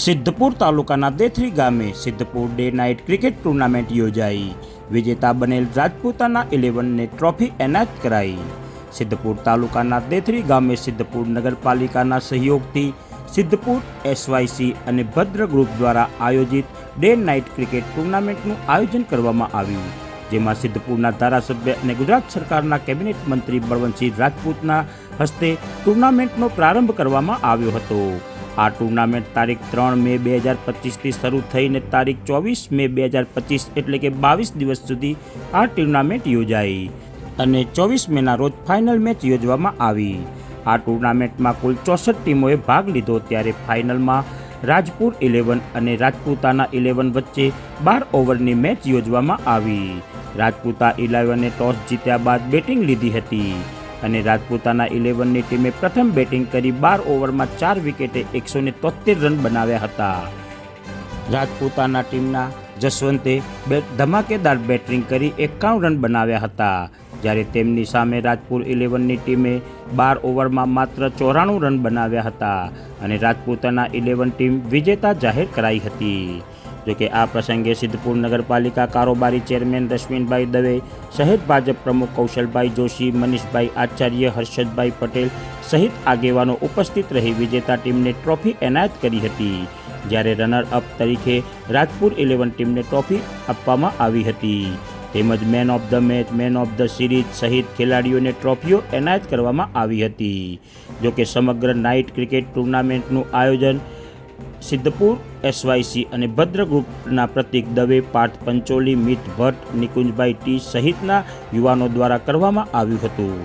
સિદ્ધપુર તાલુકાના દેથરી ગામે Sidhpur day night cricket tournament યોજાઈ. વિજેતા બનેલ રાજપૂતાના ઇલેવનને ટ્રોફી એનાયત કરાઈ. સિદ્ધપુર તાલુકાના દેથરી ગામે સિદ્ધપુર નગરપાલિકાના સહયોગથી સિદ્ધપુર એસવાયસી અને ભદ્ર ગ્રુપ દ્વારા આયોજિત ડે નાઇટ ક્રિકેટ ટુર્નામેન્ટનું આયોજન કરવામાં આવ્યું, જેમાં સિદ્ધપુરના ધારાસભ્ય અને ગુજરાત સરકારના કેબિનેટ મંત્રી બળવંતસિંહ રાજપૂતના હસ્તે ટુર્નામેન્ટનો પ્રારંભ કરવામાં આવ્યો હતો. આ ટુર્નામેન્ટ તારીખ ત્રણ મે બે હજાર પચીસથી શરૂ થઈને તારીખ ચોવીસ મે બે હજાર પચીસ એટલે કે બાવીસ દિવસ સુધી આ ટુર્નામેન્ટ યોજાઈ અને ચોવીસ મેના રોજ ફાઇનલ મેચ યોજવામાં આવી. આ ટુર્નામેન્ટમાં કુલ ચોસઠ ટીમોએ ભાગ લીધો ત્યારે ફાઇનલમાં રાજપુર ઇલેવન અને રાજપૂતાના ઇલેવન વચ્ચે બાર ઓવરની મેચ યોજવામાં આવી. રાજપૂતા ઇલેવને ટોસ જીત્યા બાદ બેટિંગ લીધી હતી. અને રાજપૂતાના ઇલેવનની ટીમે પ્રથમ બેટિંગ કરી બાર ઓવરમાં ચાર વિકેટે એકસો ને તોતેર રન બનાવ્યા હતા. રાજપૂતાના ટીમના જસવંતે બે ધમાકેદાર બેટિંગ કરી એકાવન રન બનાવ્યા હતા. જ્યારે તેમની સામે રાજપુર ઇલેવનની ટીમે બાર ઓવરમાં માત્ર ચોરાણું રન બનાવ્યા હતા અને રાજપૂતાના ઇલેવન ટીમ વિજેતા જાહેર કરાઈ હતી. જોકે આ પ્રસંગે સિદ્ધપુર નગરપાલિકા કારોબારી ચેરમેન રશ્મિનભાઈ દવે શહેર ભાજપ પ્રમુખ કૌશલભાઈ જોશી, મનીષભાઈ આચાર્ય, હર્ષદભાઈ પટેલ સહિત આગેવાનો ઉપસ્થિત રહી વિજેતા ટીમને ટ્રોફી એનાયત કરી હતી. જ્યારે રનર અપ તરીકે રાજપુર ઇલેવન ટીમને ટ્રોફી આપવામાં આવી હતી. તેમજ man of the match, man of the series સહિત ખેલાડીઓને ટ્રોફીઓ એનાયત કરવામાં આવી હતી. જોકે સમગ્ર નાઇટ ક્રિકેટ ટુર્નામેન્ટનું આયોજન સિદ્ધપુર એસવાયસી અને ભદ્ર ગ્રુપના પ્રતિક દવે પાર્થ પંચોલી, મિત ભટ્ટ, નિકુંજભાઈ ટી સહિતના યુવાનો દ્વારા કરવામાં આવ્યું હતું.